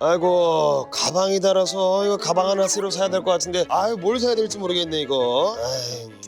아이고 가방이 달아서 이거 가방 하나 새로 사야 될 것 같은데 아유 뭘 사야 될지 모르겠네 이거 아이.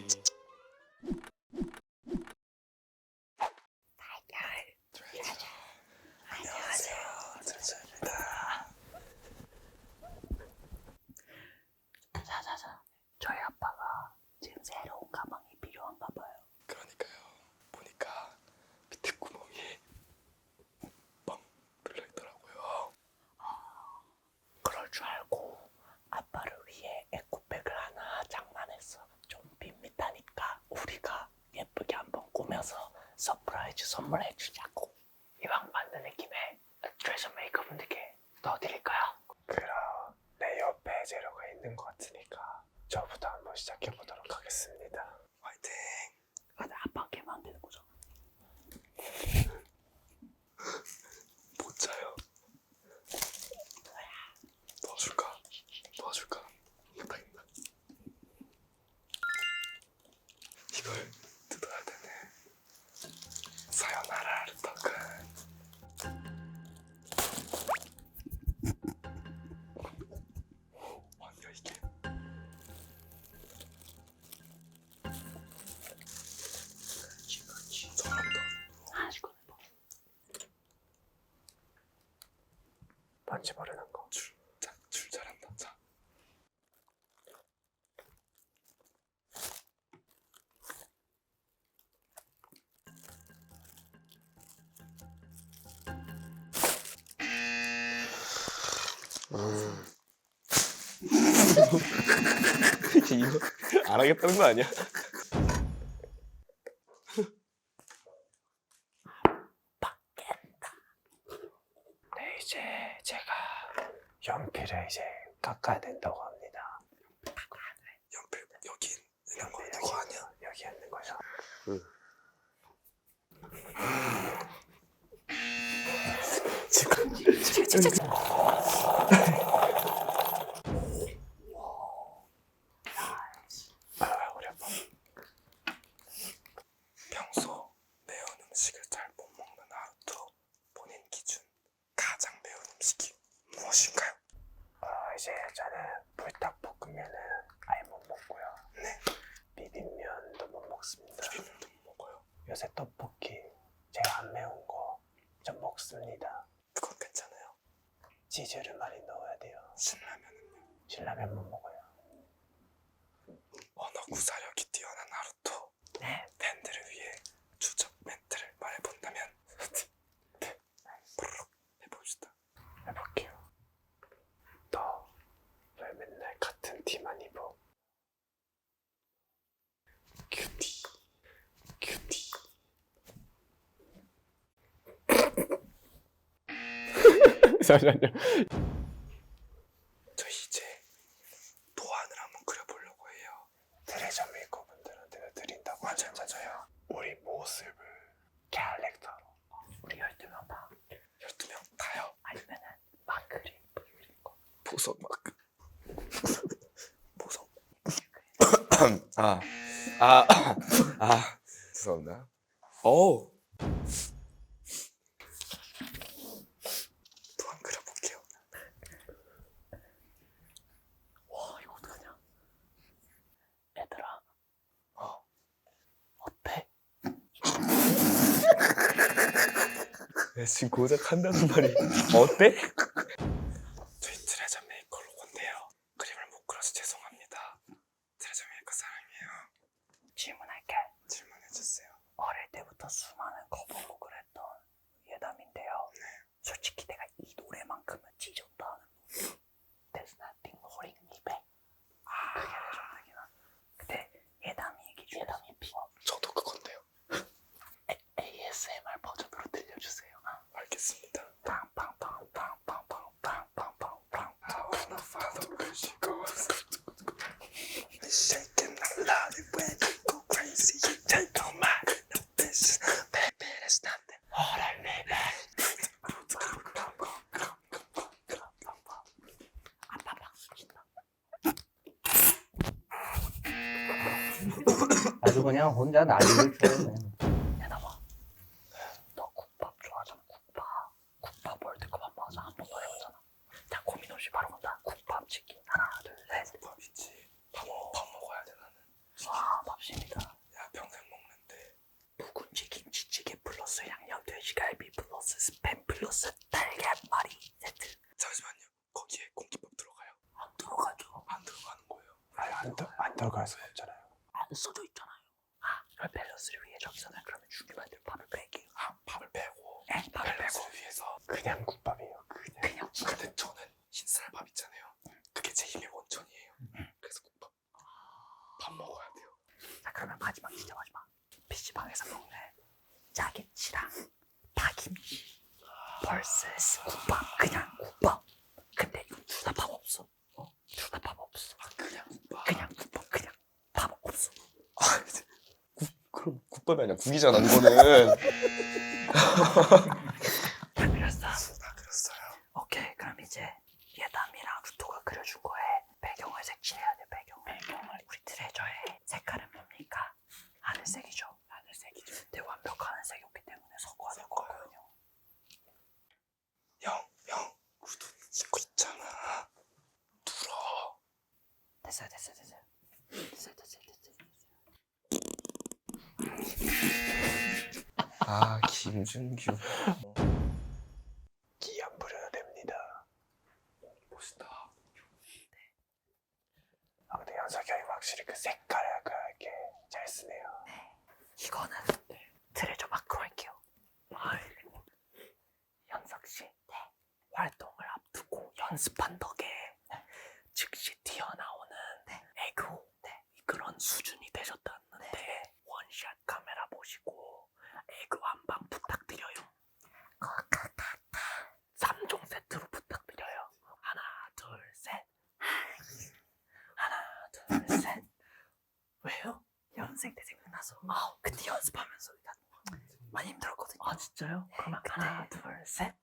뭔지 모르는 거. 줄, 자, 줄 잘한다. 자. 이거 안 하겠다는 거 아니야? 이제 제가 연필을 이제 깎아야 된다고 합니다. 옆에 여기 있는 거 이거 아니야? 여기 있는 거죠. 아, 우리 아빠. 평소 매운 음식을 잘 못 먹는 하루토 본인 기준 가장 매운 음식이 무엇인가요? 아, 이제 저는 불닭볶음면은 아예 못 먹고요. 네. 비빔면도 못 먹습니다. 비빔면도 못 먹어요. 요새 떡볶이 제가 안 매운 거 좀 먹습니다. 그건 괜찮아요. 치즈를 많이 넣어야 돼요. 신라면은요. 신라면 못 먹어요. 언어 구사력이 뛰어난 하루토 네. 팬들을 위해 추적 멘트를 말해본다면 네. 부르륵 해봅시다. 해볼게요. 너 왜 맨날 같은 티만 입어? 큐티, 큐티. 잠시만요. 저 이제 도안을 한번 그려보려고 해요. 트레저 메이커 분들한테 드린다고 맞아요, 맞아요. 우리 모습을 캐릭터로. 우리 12명 다 12명 다요. 아니면은 마크를 그리는 거 보석 마크. 보석. 아, 아, 아, 죄송합니다. 어우. 도안 그려볼게요. 와 이거 어떡하냐 얘들아 어. 어때? 내 지금 고작 한다는 말이 어때? 아주 그냥 혼자 난리를 쳐. 너 국밥 좋아하잖아. 국밥. 국밥 월드컵 한번 하자 한번 해보잖아. 다 고민 없이 바로 간다. 갈비 플러스 스팸 플러스 달걀말이 세트. 잠시만요. 거기에 공깃밥 들어가요? 안 들어가죠. 안 들어가는 거예요. 아니 안, 들- 안 들어갈 수 없잖아요. 안 써져 있잖아요. 아, 그 밸런스를 위해 저기서는 그러면 중요한 들 밥을 뺄게요. 아 밥을 빼고. 에, 밥을 빼고 밸런스를 위해서. 그냥 국밥이에요. 그냥. 그냥 근데 저는 흰쌀밥 있잖아요. 그게 제 힘의 원천이에요. 그래서 국밥. 밥 먹어야 돼요. 자 그러면 마지막 진짜 마지막 PC방에서 먹는 짜게치랑 파김치 벌스 국밥 그냥 국밥 근데 이거 둘다 밥 없어 어? 둘다 밥 없어 아 그냥 국밥. 그냥 국밥 그냥 밥 없어 아, 국 그럼 국밥이 아니라 국이잖아 이거는. 다 그렸어 다 그랬어요. 오케이 그럼 이제 예담이랑 루토가 그려준 거에 배경을 색칠해야 돼 배경을 배경을 우리 트레저의 색깔은 뭡니까? 하늘색이죠 하늘색이죠 근데 완벽한 하늘색이었기 때문에 섞어야 될 거거든요 형, 형, 구두 신고 있잖아. 눌어. 됐어요 됐어요 됐어요 됐어요 됐어요 됐어요 아 김준규. 기안 부려도 됩니다. 멋있다. 아 근데 연석이 형이 확실히 그 색깔을 그 이렇게 잘 쓰네요. 이거는 트레저 마크 할게요 아이고 현석 씨 네. 활동을 앞두고 연습한 덕에 즉시 튀어나오는 애교 네. 그런 수준이 되셨다는데 원샷 카메라 보시고 애교 한 방 부탁드려요 3종 세트로 부탁드려요 하나 둘셋 하나 둘셋 왜요? 연생 때 생각나서. 아, 그때 연습하면서 많이 힘들었거든요. 아, 진짜요? 그러면 하나, 둘, 셋.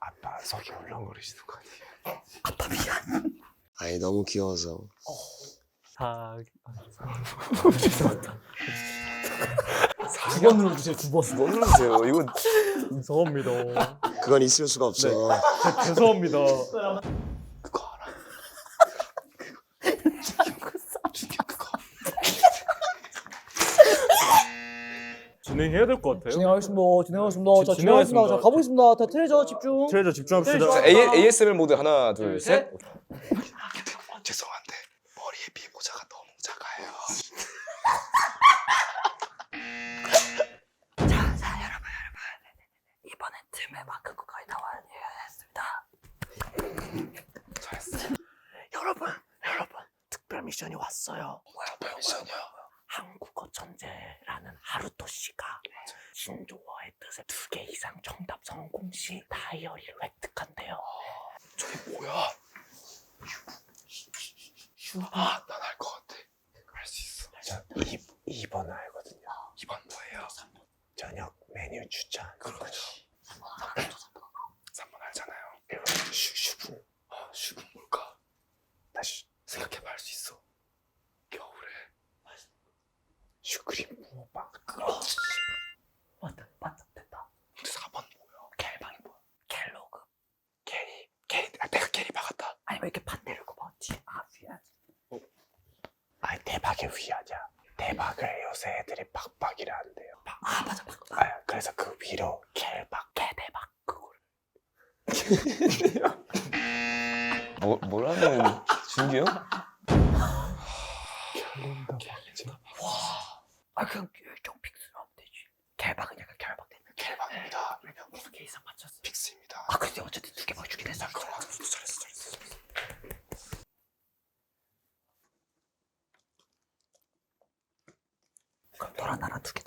아빠 석이 울렁거리시는 거 아니에요? 아빠 미안. 아이 너무 귀여워서 사 두번 눌러주세요. 두 번. 두번 눌러주세요. 이건 죄송합니다. 그건 있을 수가 없어. 죄송합니다. 그거 알아. 준규 그거. 진행해야 될 것 같아요. 진행하겠습니다. 진행하겠습니다. 자, 지- 진행하겠습니다. 자. 가보겠습니다. 자, 트레저 집중. 트레저 집중합시다. A, ASMR 모드 하나, 둘, 셋. 죄송한데 머리에 비 모자가 너무 작아요. 자, 자, 여러분, 여러분. 이번엔 틈에 만큼 거의 다 완료했습니다. 잘했어. 여러분, 여러분. 특별 미션이 왔어요. 뭐야 미션이요? 한국어 천재라는 하루토 씨가 신조어의 뜻을 두개 이상 정답 성공 시 다이어리를 획득한대요. 저게 뭐야? 아, 난 알 것 같아. 할수 있어. 저 2, 2번 알거든요. 이번 뭐예요? 저녁 메뉴 추천. 그렇죠. 3번 알잖아요. 슈, 슈붕. 어, 슈붕 뭘까? 다시 생각해봐 할 수 있어. 겨울에. 슈크림 붕어빵. 맞다, 맞다, 됐다. 근데 4번 뭐야? 갤방이 뭐야? 갤로그. 게리. 게리. 아, 내가 게리 박았다. 아니 왜 이렇게 반대를 굽었지? 아, 위야지. 아니 대박에 위하자. 대박을 요새 애들이 박박이라 한대요. 아, 맞아, 맞아. 아 그래서 그 위로 갤박. 개대박 그거를. 뭐, 뭐라는 준규 형? 아, 그냥 일정 픽스로 하면 되지. 갤박은 약간 결박된 느낌. 갤박입니다. 왜냐면 무슨 개 이상 맞췄어. 픽스입니다. 아, 근데 어쨌든 두개 맞추긴 했어. 그럼 잘했어, 잘했어, 잘했어. 그럼 너랑 나랑 두개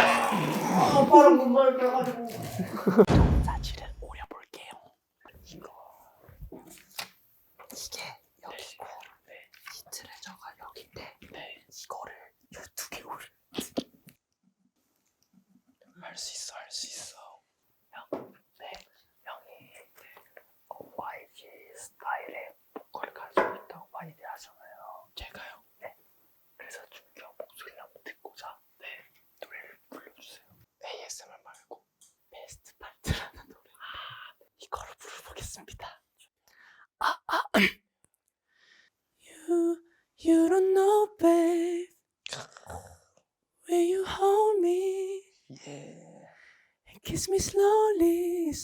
아빠랑 군말 빼가지고.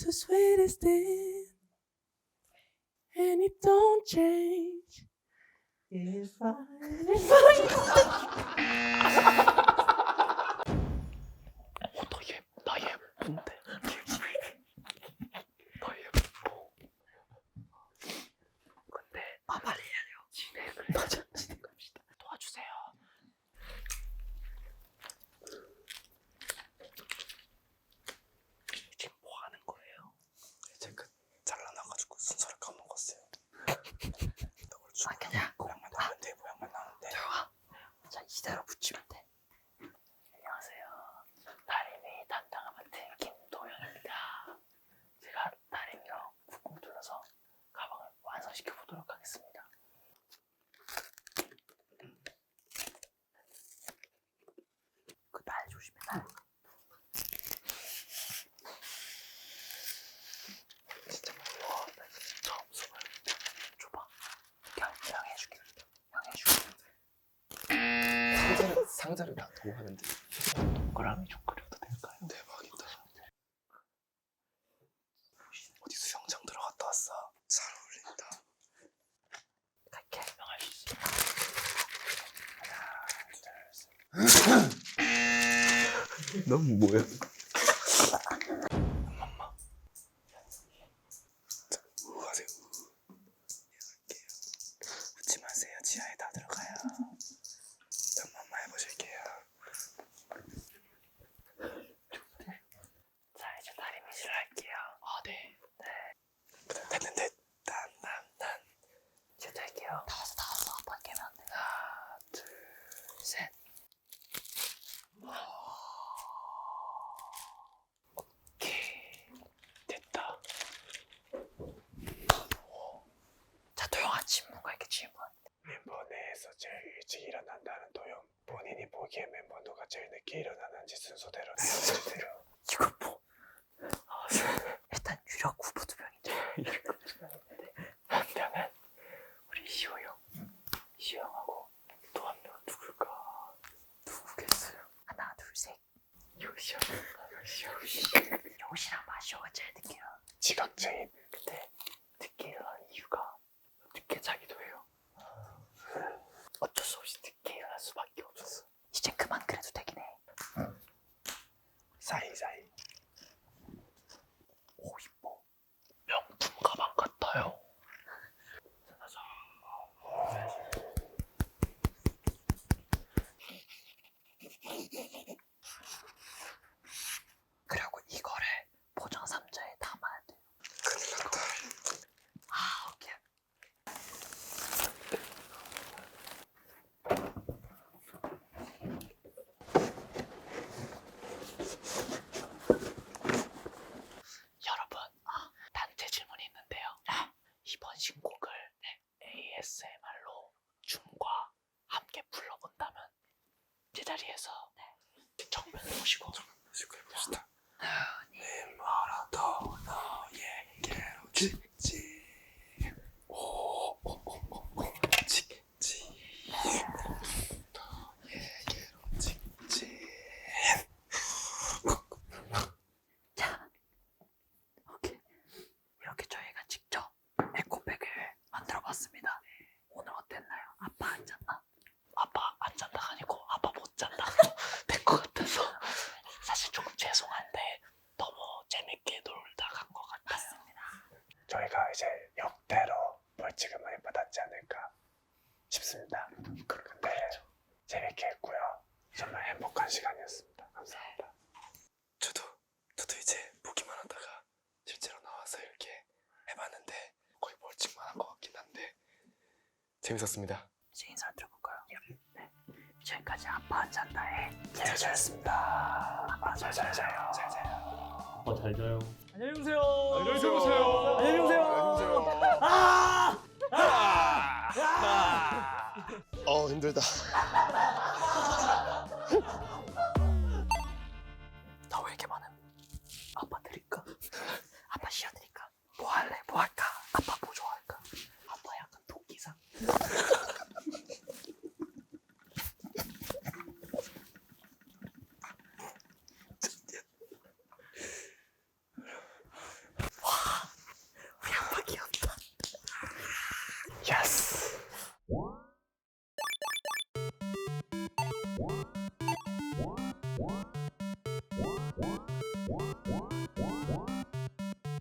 So sweet sweetest thing, and it don't change. If I 상자를 상자를 놔두고 하면 돼. 동그라미 좀 그려도 될까요? 대박이다. 어디 수영장 들어갔다 왔어? 잘 어울린다. 갈게 명할 수 있어. 하나, 둘, 셋. 넌 뭐야? 带一下 재밌었습니다. 제 인사 드려볼까요? 네. 지금까지 아빠 안 잔다에 잘 자였습니다. 아빠 잘 자요. 잘 자요. 아빠 잘 자요. 안녕히 주무세요. 안녕히 주무세요. 안녕히 주무세요. 아! 어 힘들다 나 왜 이렇게 많음? 아빠 드릴까? 아빠 시어 드